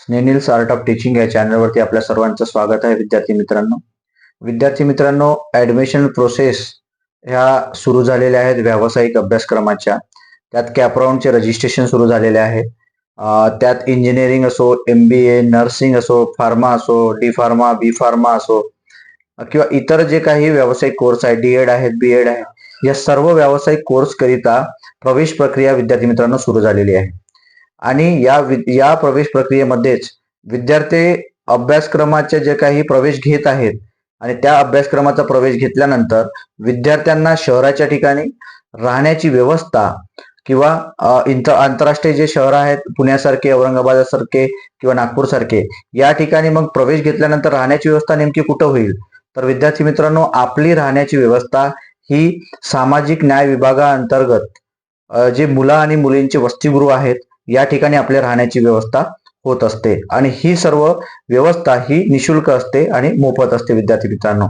स्नेनिल्स art of teaching या चॅनलवरती आपल्या सर्वांचं स्वागत आहे विद्यार्थी मित्रांनो. विद्यार्थी मित्रांनो ऍडमिशन प्रोसेस ह्या सुरू झालेल्या आहेत व्यावसायिक अभ्यासक्रमाच्या. त्यात कॅपराऊंडचे रजिस्ट्रेशन सुरू झालेले आहे. त्यात इंजिनिअरिंग असो एम बी ए नर्सिंग असो फार्मा असो डी फार्मा बी फार्मा असो किंवा इतर जे काही व्यावसायिक कोर्स आहेत डी एड आहेत बी एड आहे या सर्व व्यावसायिक कोर्स करिता प्रवेश प्रक्रिया विद्यार्थी मित्रांनो सुरू झालेली आहे. आणि या वि- या प्रवेश प्रक्रियेमध्येच विद्यार्थी अभ्यासक्रमाचे जे काही प्रवेश घेत आहेत आणि त्या अभ्यासक्रमाचा प्रवेश घेतल्यानंतर विद्यार्थ्यांना शहराच्या ठिकाणी राहण्याची व्यवस्था किंवा इंटर आंतरराष्ट्रीय जे शहर आहेत पुण्यासारखे औरंगाबादसारखे किंवा नागपूरसारखे या ठिकाणी मग प्रवेश घेतल्यानंतर राहण्याची व्यवस्था नेमकी कुठं होईल? तर विद्यार्थी मित्रांनो आपली राहण्याची व्यवस्था ही सामाजिक न्याय विभागाअंतर्गत जे मुलं आणि मुलींचे वसतिगृह आहेत या ठिकाणी आपल्या राहण्याची व्यवस्था होत असते. आणि ही सर्व व्यवस्था ही निशुल्क असते आणि मोफत असते विद्यार्थी मित्रांनो.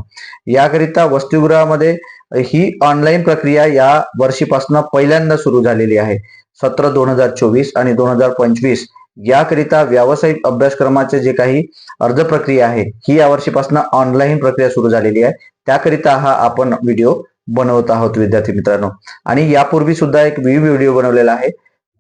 याकरिता वसतिगृहामध्ये ही ऑनलाईन प्रक्रिया या वर्षीपासून पहिल्यांदा सुरू झालेली आहे. सत्र दोन हजार चोवीस आणि दोन हजार पंचवीस याकरिता व्यावसायिक अभ्यासक्रमाचे जे काही अर्ज प्रक्रिया आहे ही या वर्षीपासून ऑनलाईन प्रक्रिया सुरू झालेली आहे. त्याकरिता हा आपण व्हिडिओ बनवत आहोत विद्यार्थी मित्रांनो. आणि यापूर्वी सुद्धा एक व्हिडिओ बनवलेला आहे.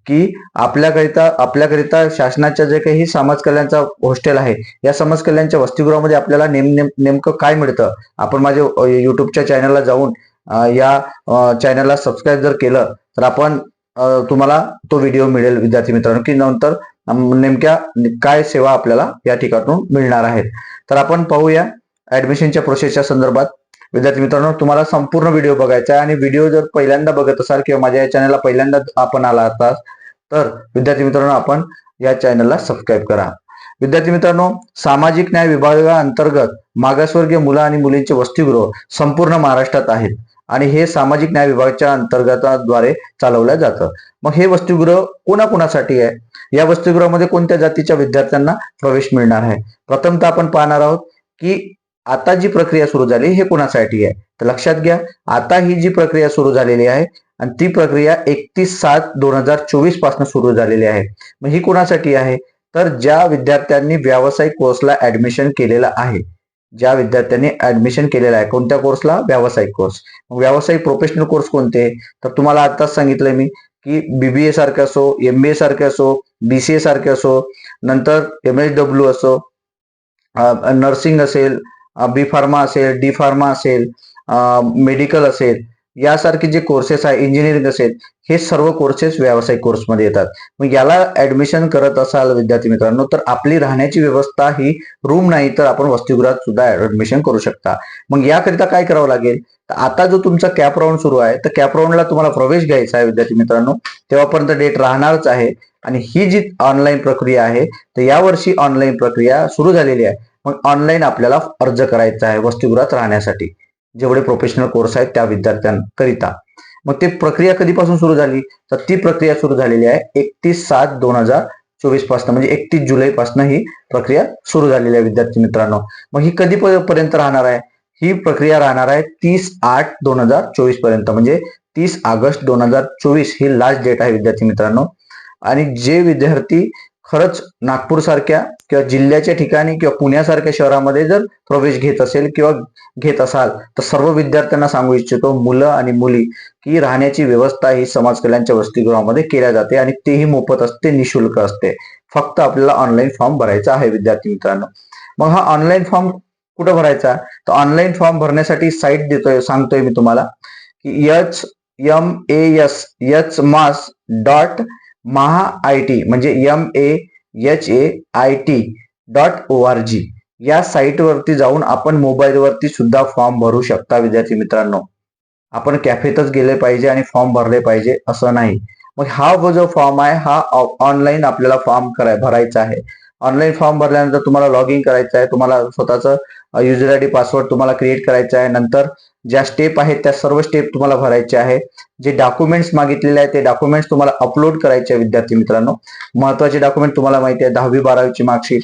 की आपल्याकरिता आपल्याकरिता शासनाच्या जे काही समाज कल्याणचा हॉस्टेल आहे या समाज कल्याणच्या वसतिगृहामध्ये आपल्याला नेम नेम नेमकं काय मिळतं? आपण माझ्या युट्यूबच्या चॅनलला जाऊन या चॅनलला सबस्क्राईब जर केलं तर आपण तुम्हाला तो व्हिडिओ मिळेल विद्यार्थी मित्रांनो की नंतर नेमक्या काय सेवा आपल्याला या ठिकाणून मिळणार आहेत. तर आपण पाहूया ऍडमिशनच्या प्रोसेसच्या संदर्भात. विद्यार्थी मित्रांनो तुम्हाला संपूर्ण व्हिडिओ बघायचा आहे आणि व्हिडिओ जर पहिल्यांदा बघत असाल किंवा माझ्या या चॅनलला पहिल्यांदा आपण आला असाल तर विद्यार्थी मित्रांनो आपण या चॅनलला सबस्क्राईब करा. विद्यार्थी मित्रांनो सामाजिक न्याय विभागाअंतर्गत मागासवर्गीय मुलं आणि मुलींचे वसतिगृह संपूर्ण महाराष्ट्रात आहेत आणि हे सामाजिक न्याय विभागाच्या अंतर्गताद्वारे चालवलं जातं. मग हे वसतिगृह कोणाकोणासाठी आहे? या वसतिगृहामध्ये कोणत्या जातीच्या विद्यार्थ्यांना प्रवेश मिळणार आहे? प्रथमतः आपण पाहणार आहोत की आता जी प्रक्रिया सुरू झाली हे कोणासाठी आहे? तर लक्षात घ्या आता ही जी प्रक्रिया सुरू झालेली आहे आणि ती प्रक्रिया एकतीस सात दोन हजार चोवीसपासून सुरू झालेली आहे. मग ही कोणासाठी आहे? तर ज्या विद्यार्थ्यांनी व्यावसायिक कोर्सला ऍडमिशन केलेलं आहे. ज्या विद्यार्थ्यांनी ऍडमिशन केलेलं आहे कोणत्या कोर्सला? व्यावसायिक कोर्स. व्यावसायिक प्रोफेशनल कोर्स कोणते? तर तुम्हाला आताच सांगितलंय मी की बीबीए सारखे असो एम बी ए सारखे असो बीसीए सारखे असो नंतर एम एस डब्ल्यू असो नर्सिंग असेल बी फार्मा असेल डी फार्मा असेल मेडिकल असेल यासारखे जे कोर्सेस आहे इंजिनिअरिंग असेल हे सर्व कोर्सेस व्यावसायिक कोर्समध्ये येतात. मग याला ऍडमिशन करत असाल विद्यार्थी मित्रांनो तर आपली राहण्याची व्यवस्था ही रूम नाही तर आपण वसतिगृहात सुद्धा ऍडमिशन करू शकता. मग याकरिता काय करावं लागेल? तर आता जो तुमचा कॅप राऊंड सुरू आहे तर कॅप राऊंडला तुम्हाला प्रवेश घ्यायचा आहे विद्यार्थी मित्रांनो. तेव्हापर्यंत डेट राहणारच आहे. आणि ही जी ऑनलाईन प्रक्रिया आहे तर यावर्षी ऑनलाईन प्रक्रिया सुरू झालेली आहे. मग ऑनलाईन आपल्याला अर्ज करायचा आहे वसतिगृहात राहण्यासाठी. जेवढे प्रोफेशनल कोर्स आहेत त्या विद्यार्थ्यांकरिता. मग ते प्रक्रिया कधीपासून सुरू झाली? तर ती प्रक्रिया सुरू झालेली आहे एकतीस सात दोन हजार चोवीसपासून. म्हणजे एकतीस जुलै पासून ही प्रक्रिया सुरू झालेली आहे विद्यार्थी मित्रांनो. मग ही कधी पर्यंत राहणार आहे? ही प्रक्रिया राहणार आहे तीस आठ दोन हजार चोवीसपर्यंत. म्हणजे तीस ऑगस्ट दोन हजार चोवीस ही लास्ट डेट आहे विद्यार्थी मित्रांनो. आणि जे विद्यार्थी खरंच नागपूर सारख्या किंवा जिल्ह्याच्या ठिकाणी किंवा पुण्यासारख्या शहरामध्ये जर प्रवेश घेत असेल किंवा घेत असाल तर सर्व विद्यार्थ्यांना सांगू इच्छितो मुलं आणि मुली की राहण्याची व्यवस्था ही समाज कल्याणच्या वसतिगृहामध्ये केल्या जाते आणि तेही मोफत असते निशुल्क असते. फक्त आपल्याला ऑनलाईन फॉर्म भरायचा आहे विद्यार्थी मित्रांनो. मग हा ऑनलाईन फॉर्म कुठं भरायचा? तर ऑनलाईन फॉर्म भरण्यासाठी साईट देतोय सांगतोय मी तुम्हाला की H M A S H mas dot Maha I T म्हणजे M A H A I T dot O R G या साईटवरती जाऊन आपण मोबाईलवरती सुद्धा फॉर्म भरू शकता विद्यार्थी मित्रांनो. आपण कॅफेतच गेले पाहिजे आणि फॉर्म भरले पाहिजे असं नाही. मग हा जो फॉर्म आहे हा ऑनलाईन आपल्याला फॉर्म कराय भरायचा आहे. ऑनलाईन फॉर्म भरल्यानंतर तुम्हाला लॉग इन करायचं आहे तुम्हाला स्वतःचं युजर आय डी पासवर्ड तुम्हाला क्रिएट करायचं आहे नंतर ज्या स्टेप आहेत त्या सर्व स्टेप तुम्हाला भरायचे आहे. जे डॉक्युमेंट्स मागितलेले आहेत ते डॉक्युमेंट्स तुम्हाला अपलोड करायचे आहे विद्यार्थी मित्रांनो. महत्त्वाचे डॉक्युमेंट तुम्हाला माहिती आहे दहावी बारावीची मार्कशीट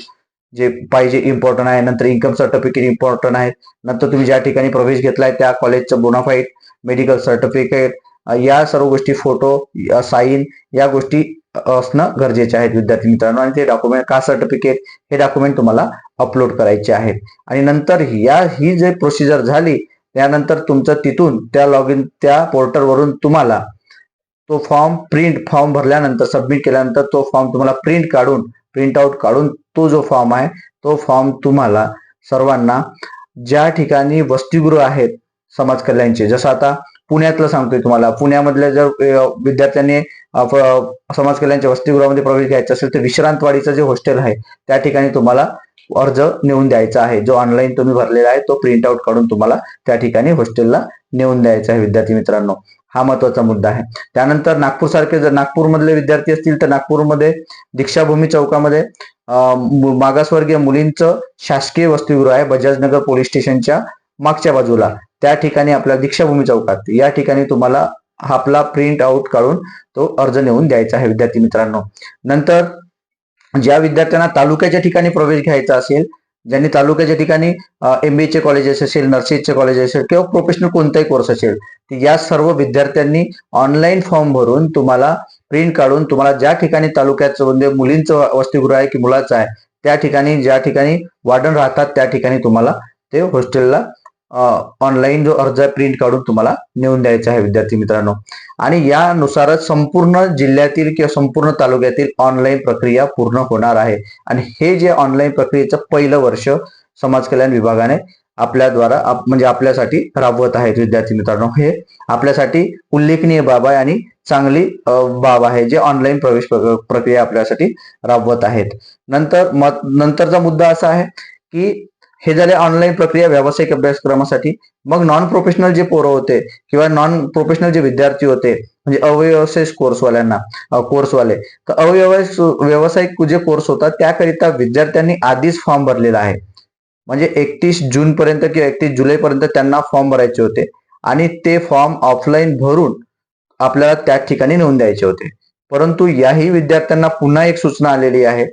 जे पाहिजे इम्पॉर्टंट आहे. नंतर इन्कम सर्टिफिकेट इम्पॉर्टंट आहे. नंतर तुम्ही ज्या ठिकाणी प्रवेश घेतलाय त्या कॉलेजचं बोनाफाईट मेडिकल सर्टिफिकेट या सर्व गोष्टी फोटो साईन या गोष्टी असणं गरजेचे आहेत विद्यार्थी मित्रांनो. आणि ते डॉक्युमेंट का सर्टिफिकेट हे डॉक्युमेंट तुम्हाला अपलोड करायचे आहेत. आणि नंतर या ही जे प्रोसिजर झाली त्यानंतर तुमचं तिथून त्या लॉग इन त्या पोर्टलवरून तुम्हाला तो फॉर्म प्रिंट फॉर्म भरल्यानंतर सबमिट केल्यानंतर तो फॉर्म तुम्हाला प्रिंट काढून प्रिंट आउट काढून तो जो फॉर्म आहे तो फॉर्म तुम्हाला सर्वांना ज्या ठिकाणी वसतिगृह आहेत समाज कल्याणचे जसं आता पुण्यातलं सांगतोय तुम्हाला. पुण्यामधल्या जर विद्यार्थ्यांनी समाज कल्याणच्या वसतिगृहामध्ये प्रवेश घ्यायचा असेल तर विश्रांतवाडीचं जे हॉस्टेल आहे त्या ठिकाणी तुम्हाला अर्ज नेऊन द्यायचा आहे. जो ऑनलाईन तुम्ही भरलेला आहे तो प्रिंट आउट काढून तुम्हाला त्या ठिकाणी हॉस्टेलला नेऊन द्यायचा आहे विद्यार्थी मित्रांनो. हा महत्त्वाचा मुद्दा आहे. त्यानंतर नागपूर सारखे जर नागपूरमधले विद्यार्थी असतील तर नागपूरमध्ये दीक्षाभूमी चौकामध्ये मागासवर्गीय मुलींचं शासकीय वसतिगृह आहे बजाजनगर पोलीस स्टेशनच्या मागच्या बाजूला. त्या ठिकाणी आपल्या दीक्षाभूमी चौकात. या ठिकाणी तुम्हाला आपला प्रिंट आउट काढून तो अर्ज नेऊन द्यायचा आहे विद्यार्थी मित्रांनो. नंतर ज्या विद्यार्थ्यांना तालुक्याच्या ठिकाणी प्रवेश घ्यायचा असेल ज्यांनी तालुक्याच्या ठिकाणी एम चे कॉलेजेस असेल नर्सिंगचे कॉलेज असेल किंवा प्रोफेशनल कोणताही कोर्स असेल या सर्व विद्यार्थ्यांनी ऑनलाईन फॉर्म भरून तुम्हाला प्रिंट काढून तुम्हाला ज्या ठिकाणी तालुक्याचं म्हणजे मुलींचं वसतिगृह आहे की मुलाचं आहे त्या ठिकाणी ज्या ठिकाणी वार्डन राहतात त्या ठिकाणी तुम्हाला ते हॉस्टेलला ऑनलाईन जो अर्ज आहे प्रिंट काढून तुम्हाला नेऊन द्यायचा आहे विद्यार्थी मित्रांनो. आणि यानुसारच संपूर्ण जिल्ह्यातील किंवा संपूर्ण तालुक्यातील ऑनलाईन प्रक्रिया पूर्ण होणार आहे. आणि हे जे ऑनलाईन प्रक्रियेचं पहिलं वर्ष समाज कल्याण विभागाने आपल्याद्वारा आप- म्हणजे आपल्यासाठी राबवत आहेत विद्यार्थी मित्रांनो. हे आपल्यासाठी उल्लेखनीय बाब आहे आणि चांगली बाब आहे जे ऑनलाईन प्रवेश प्रक्रिया आपल्यासाठी राबवत आहेत. नंतर नंतरचा मुद्दा असा आहे की हे झाले ऑनलाईन प्रक्रिया व्यावसायिक अभ्यासक्रमासाठी. मग नॉन प्रोफेशनल जे पोरं होते किंवा नॉन प्रोफेशनल जे विद्यार्थी होते म्हणजे अव्यवसायिक कोर्सवाल्यांना कोर्सवाले तर अव्यवसाय व्यावसायिक जे कोर्स होता त्याकरिता विद्यार्थ्यांनी आधीच फॉर्म भरलेला आहे. म्हणजे एकतीस जून पर्यंत किंवा एकतीस जुलै पर्यंत त्यांना फॉर्म भरायचे होते. आणि ते फॉर्म ऑफलाईन भरून आपल्याला त्या ठिकाणी नेऊन द्यायचे होते. परंतु याही विद्यार्थ्यांना पुन्हा एक सूचना आलेली आहे.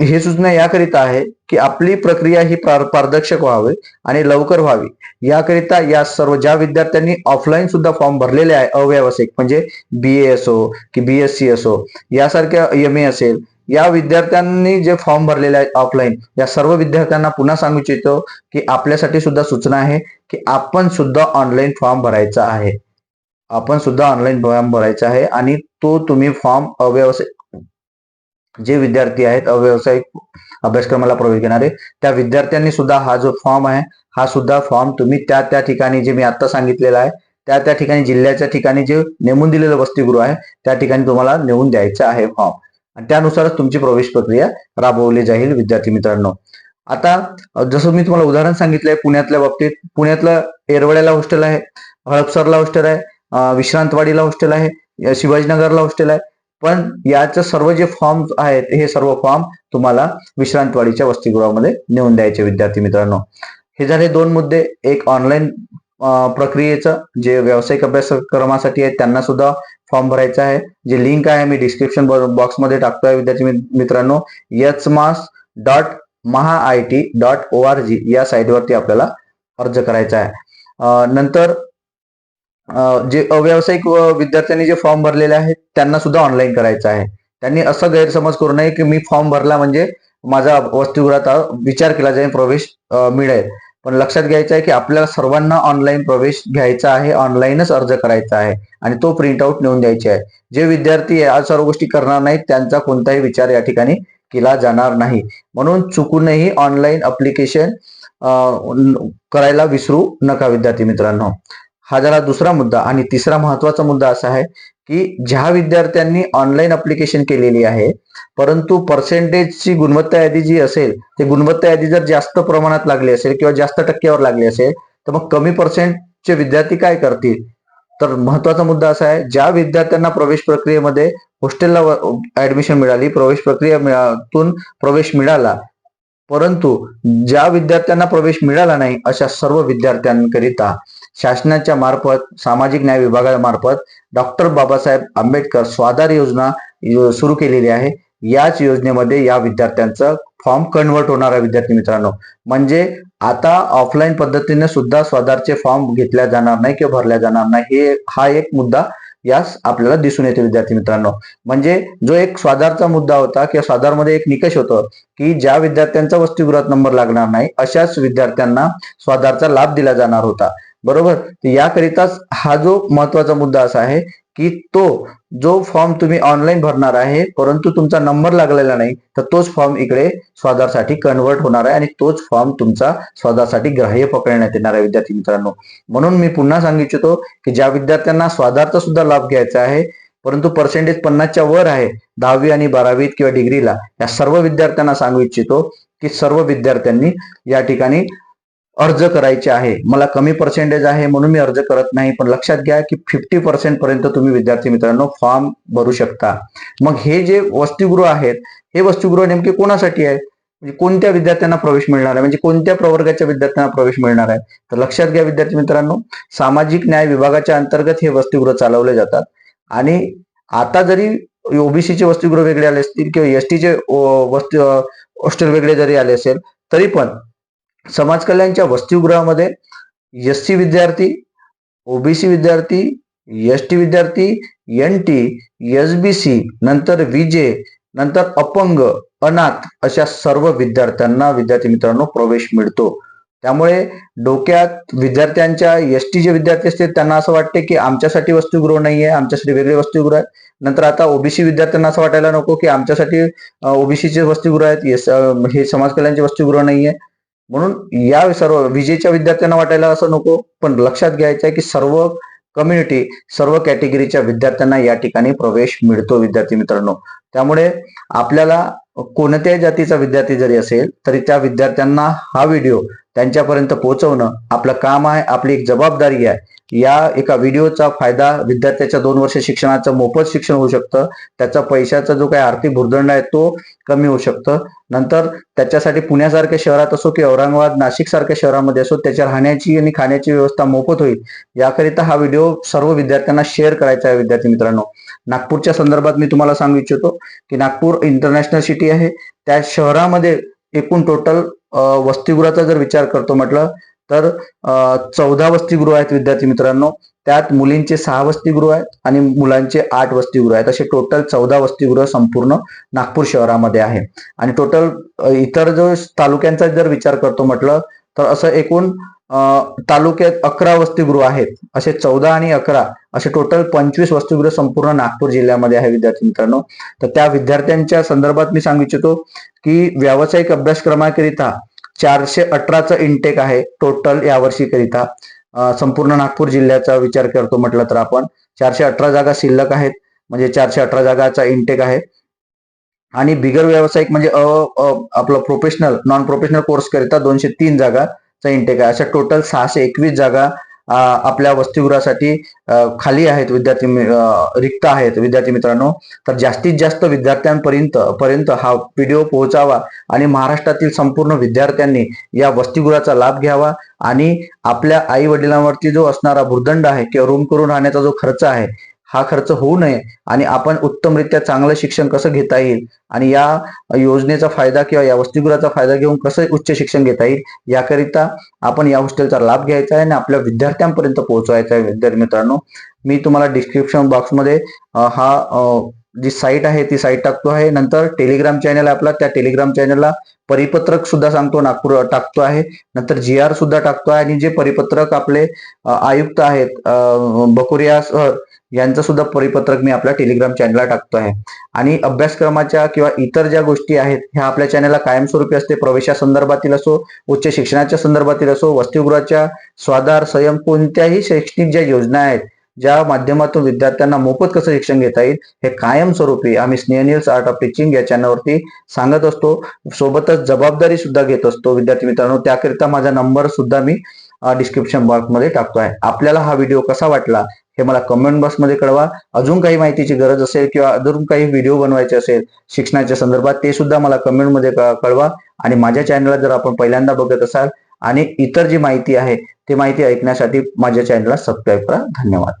ही सूचना याकरिता आहे की आपली प्रक्रिया ही पारदर्शक व्हावी आणि लवकर व्हावी. याकरिता या सर्व ज्या विद्यार्थ्यांनी ऑफलाईन सुद्धा फॉर्म भरलेले आहे अव्यावसायिक म्हणजे बी ए असो की बी एस सी असो यासारख्या एम ए असेल या विद्यार्थ्यांनी जे फॉर्म भरलेले आहेत ऑफलाईन या सर्व विद्यार्थ्यांना पुन्हा सांगू इच्छितो की आपल्यासाठी सुद्धा सूचना आहे की आपण सुद्धा ऑनलाईन फॉर्म भरायचा आहे. आपण सुद्धा ऑनलाईन फॉर्म भरायचा आहे आणि तो तुम्ही फॉर्म अव्यवसाय जे विद्यार्थी आहेत अव्यावसायिक अभ्यासक्रमाला प्रवेश घेणारे त्या विद्यार्थ्यांनी सुद्धा हा जो फॉर्म आहे हा सुद्धा फॉर्म तुम्ही त्या त्या ठिकाणी जे मी आता सांगितलेलं आहे त्या त्या ठिकाणी जिल्ह्याच्या ठिकाणी जे नेमून दिलेलं वसतिगृह आहे त्या ठिकाणी तुम्हाला नेऊन द्यायचा आहे फॉर्म आणि त्यानुसारच तुमची प्रवेश प्रक्रिया राबवली जाईल विद्यार्थी मित्रांनो. आता जसं मी तुम्हाला उदाहरण सांगितलंय पुण्यातल्या बाबतीत पुण्यातलं येरवड्याला हॉस्टेल आहे हळपसरला हॉस्टेल आहे विश्रांतवाडीला हॉस्टेल आहे शिवाजीनगरला हॉस्टेल आहे पण याचं सर्व जे फॉर्म आहेत हे सर्व फॉर्म तुम्हाला विश्रांतवाडीच्या वसतिगृहामध्ये नेऊन द्यायचे विद्यार्थी मित्रांनो. हे झाले दोन मुद्दे. एक ऑनलाईन प्रक्रियेचं जे व्यावसायिक अभ्यासक्रमासाठी आहे त्यांना सुद्धा फॉर्म भरायचा आहे. जे लिंक आहे मी डिस्क्रिप्शन बॉक्समध्ये टाकतोय विद्यार्थी मित्रांनो मित्रांनो. Hmas dot Maha I T dot O R G या साईटवरती आपल्याला अर्ज करायचा आहे. नंतर जे अव्यावसायिक विद्यार्थ्यांनी जे फॉर्म भरलेले आहेत त्यांना सुद्धा ऑनलाईन करायचं आहे. त्यांनी असं गैरसमज करू नये की मी फॉर्म भरला म्हणजे माझा वसतिगृहात विचार केला जाईल प्रवेश मिळेल. पण लक्षात घ्यायचं आहे की आपल्याला सर्वांना ऑनलाईन प्रवेश घ्यायचा आहे ऑनलाईनच अर्ज करायचा आहे आणि तो प्रिंट आउट नेऊन द्यायचे आहे. जे विद्यार्थी या सर्व गोष्टी करणार नाहीत त्यांचा कोणताही विचार या ठिकाणी केला जाणार नाही. म्हणून चुकूनही ऑनलाईन अप्लिकेशन करायला विसरू नका विद्यार्थी मित्रांनो. हा झाला दुसरा मुद्दा आणि तिसरा महत्त्वाचा मुद्दा असा आहे की ज्या विद्यार्थ्यांनी ऑनलाईन अप्लिकेशन केलेली आहे परंतु पर्सेंटेजची गुणवत्ता यादी जी असेल ते गुणवत्ता यादी जर जास्त प्रमाणात लागली असेल किंवा जास्त टक्क्यावर लागली असेल तर मग कमी पर्सेंटचे विद्यार्थी काय करतील? तर महत्त्वाचा मुद्दा असा आहे ज्या विद्यार्थ्यांना प्रवेश प्रक्रियेमध्ये हॉस्टेलला ऍडमिशन मिळाली प्रवेश प्रक्रियेतून प्रवेश मिळाला परंतु ज्या विद्यार्थ्यांना प्रवेश मिळाला नाही अशा सर्व विद्यार्थ्यांकरिता शासनाच्या मार्फत सामाजिक न्याय विभागामार्फत डॉक्टर बाबासाहेब आंबेडकर स्वाधार योजना सुरू केलेली आहे. याच योजनेमध्ये या विद्यार्थ्यांचं फॉर्म कन्वर्ट होणार आहे विद्यार्थी मित्रांनो. म्हणजे आता ऑफलाईन पद्धतीने सुद्धा स्वाधारचे फॉर्म घेतल्या जाणार नाही किंवा भरल्या जाणार नाही हे हा एक मुद्दा यास आपल्याला दिसून येते विद्यार्थी मित्रांनो. म्हणजे जो एक स्वाधारचा मुद्दा होता किंवा स्वाधारमध्ये एक निकष होतो की ज्या विद्यार्थ्यांचा वसतिगृहात नंबर लागणार नाही अशाच विद्यार्थ्यांना स्वाधारचा लाभ दिला जाणार होता. बरोबर? तर याकरिताच हा जो महत्त्वाचा मुद्दा असा आहे की तो जो फॉर्म तुम्ही ऑनलाईन भरणार आहे परंतु तुमचा नंबर लागलेला नाही तर तोच फॉर्म इकडे स्वाधारसाठी कन्वर्ट होणार आहे आणि तोच फॉर्म तुमचा स्वादासाठी ग्राह्य पकडण्यात येणार आहे विद्यार्थी मित्रांनो. म्हणून मी पुन्हा सांगू इच्छितो की ज्या विद्यार्थ्यांना स्वाधारचा सुद्धा लाभ घ्यायचा आहे परंतु पर्सेंटेज पन्नासच्या वर आहे दहावी आणि बारावीत किंवा डिग्रीला या सर्व विद्यार्थ्यांना सांगू इच्छितो की सर्व विद्यार्थ्यांनी या ठिकाणी अर्ज करायचे आहे. मला कमी पर्सेंटेज आहे म्हणून मी अर्ज करत नाही. पण लक्षात घ्या की फिफ्टी पर्सेंट पर्यंत तुम्ही विद्यार्थी मित्रांनो फॉर्म भरू शकता. मग हे जे वसतिगृह आहेत हे वसतिगृह नेमके कोणासाठी आहे? म्हणजे कोणत्या विद्यार्थ्यांना प्रवेश मिळणार आहे? म्हणजे कोणत्या प्रवर्गाच्या विद्यार्थ्यांना प्रवेश मिळणार आहे? तर लक्षात घ्या विद्यार्थी मित्रांनो सामाजिक न्याय विभागाच्या अंतर्गत हे वसतिगृह चालवले जातात. आणि आता जरी ओबीसीचे वसतिगृह वेगळे आले असतील किंवा एस वस्तू वस्ती हॉस्टेल वेगळे जरी आले असेल तरी पण समाज कल्याणच्या वसतिगृहामध्ये एस सी विद्यार्थी ओबीसी विद्यार्थी एस टी विद्यार्थी N T S B C नंतर विजे नंतर अपंग अनाथ अशा सर्व विद्यार्थ्यांना विद्यार्थी मित्रांनो प्रवेश मिळतो. त्यामुळे डोक्यात विद्यार्थ्यांच्या एस टी जे विद्यार्थी असतील त्यांना असं वाटते की आमच्यासाठी वस्तुगृह नाही आहे आमच्यासाठी वेगळे वस्तुगृह आहेत. नंतर आता ओबीसी विद्यार्थ्यांना असं वाटायला नको की आमच्यासाठी ओबीसीचे वस्तुगृह आहेत हे समाज कल्याणचे वस्तुगृह नाही आहे म्हणून या सर्व विजेच्या विद्यार्थ्यांना वाटायला असं नको पण लक्षात घ्यायचं आहे की सर्व कम्युनिटी सर्व कॅटेगरीच्या विद्यार्थ्यांना या ठिकाणी प्रवेश मिळतो विद्यार्थी मित्रांनो. त्यामुळे आपल्याला कोणत्याही जातीचा विद्यार्थी जरी असेल तरी त्या विद्यार्थ्यांना हा व्हिडिओ त्यांच्यापर्यंत पोहोचवणं आपलं काम आहे आपली एक जबाबदारी आहे. या एका व्हिडिओचा फायदा विद्यार्थ्याच्या दोन वर्ष शिक्षणाचं मोफत शिक्षण होऊ शकतं. त्याचा पैशाचा जो काही आर्थिक भुर्दंड आहे तो कमी होऊ शकतं. नंतर त्याच्यासाठी पुण्यासारख्या शहरात असो की औरंगाबाद नाशिक सारख्या शहरामध्ये असो त्याच्या राहण्याची आणि खाण्याची व्यवस्था मोफत होईल. याकरिता हा व्हिडिओ सर्व विद्यार्थ्यांना शेअर करायचा आहे विद्यार्थी मित्रांनो. नागपूरच्या संदर्भात मी तुम्हाला सांगू इच्छितो की नागपूर इंटरनॅशनल सिटी आहे. त्या शहरामध्ये एकूण टोटल वसतिगृहाचा जर विचार करतो म्हटलं तर चौदा वसतिगृह आहेत विद्यार्थी मित्रांनो. त्यात मुलींचे सहा वसतिगृह आहेत आणि मुलांचे आठ वसतिगृह आहेत. असे टोटल चौदा वसतिगृह संपूर्ण नागपूर शहरामध्ये आहे. आणि टोटल इतर जो तालुक्यांचा जर विचार करतो म्हटलं तर असं एकूण तालुक्यात अकरा वसतिगृह आहेत. असे चौदा आणि अकरा असे टोटल पंचवीस वसतिगृह संपूर्ण नागपूर जिल्ह्यामध्ये आहे विद्यार्थी मित्रांनो. तर त्या विद्यार्थ्यांच्या संदर्भात मी सांगू इच्छितो की व्यावसायिक अभ्यासक्रमाकरिता चारशे अठराचं इनटेक आहे टोटल यावर्षीकरिता. संपूर्ण नागपूर जिल्ह्याचा विचार करतो म्हटलं तर आपण. चारशे अठरा जागा शिल्लक आहेत म्हणजे चारशे अठरा जागाचा इनटेक आहे. आणि बिगर व्यावसायिक म्हणजे आपलं प्रोफेशनल नॉन प्रोफेशनल कोर्स करिता दोनशे तीन जागा इंटेक आहे. अशा टोटल सहाशे एकवीस जागा आपल्या वसतिगृहासाठी खाली आहेत विद्यार्थी रिक्त आहेत विद्यार्थी मित्रांनो. तर जास्तीत जास्त विद्यार्थ्यांपर्यंत पर्यंत हा व्हिडिओ पोहोचावा आणि महाराष्ट्रातील संपूर्ण विद्यार्थ्यांनी या वसतिगृहाचा लाभ घ्यावा आणि आपल्या आई वडिलांवरती जो असणारा भूर्दंड आहे किंवा रूम करून राहण्याचा जो खर्च आहे हा खर्च होऊ नये आणि आपण उत्तमरित्या चांगलं शिक्षण कसं घेता येईल आणि या योजनेचा फायदा किंवा या वसतिगृहाचा फायदा घेऊन कसं उच्च शिक्षण घेता येईल याकरिता आपण या हॉस्टेलचा लाभ घ्यायचा आहे आणि आपल्या विद्यार्थ्यांपर्यंत पोहोचवायचा आहे. विद्यार्थी मित्रांनो मी तुम्हाला डिस्क्रिप्शन बॉक्समध्ये हा जी साईट आहे ती साईट टाकतो आहे. नंतर टेलिग्राम चॅनल आपला. त्या टेलिग्राम चॅनलला परिपत्रक सुद्धा सांगतो नागपूर टाकतो आहे. नंतर जी आर सुद्धा टाकतो आहे. आणि जे परिपत्रक आपले आयुक्त आहेत बकुरिया सर यांचं सुद्धा परिपत्रक मी आपल्या टेलिग्राम चॅनलला टाकतो आहे. आणि अभ्यासक्रमाच्या किंवा इतर ज्या गोष्टी आहेत ह्या आपल्या चॅनलला कायमस्वरूपी असते. प्रवेशासंदर्भातील असो उच्च शिक्षणाच्या संदर्भातील असो वसतिगृहाच्या स्वाधार संयम कोणत्याही शैक्षणिक ज्या योजना आहेत ज्या माध्यमातून विद्यार्थ्यांना मोफत कसं शिक्षण घेता येईल हे कायमस्वरूपी आम्ही स्नेहनिल्स आर्ट ऑफ टीचिंग या चॅनलवरती सांगत असतो. सोबतच जबाबदारी सुद्धा घेत असतो. विद्यार्थी मित्रांनो त्याकरिता माझा नंबर सुद्धा मी डिस्क्रिप्शन बॉक्समध्ये टाकतो आहे. आपल्याला हा व्हिडिओ कसा वाटला हे मला कमेंट बॉक्समध्ये कळवा. अजून काही माहितीची गरज असेल किंवा अजून काही व्हिडिओ बनवायचे असेल शिक्षणाच्या संदर्भात ते सुद्धा मला कमेंटमध्ये कळवा. आणि माझ्या चॅनलला जर आपण पहिल्यांदा बघत असाल आणि इतर जी माहिती आहे ती माहिती ऐकण्यासाठी माझ्या चॅनलला सबस्क्राईब करा. धन्यवाद.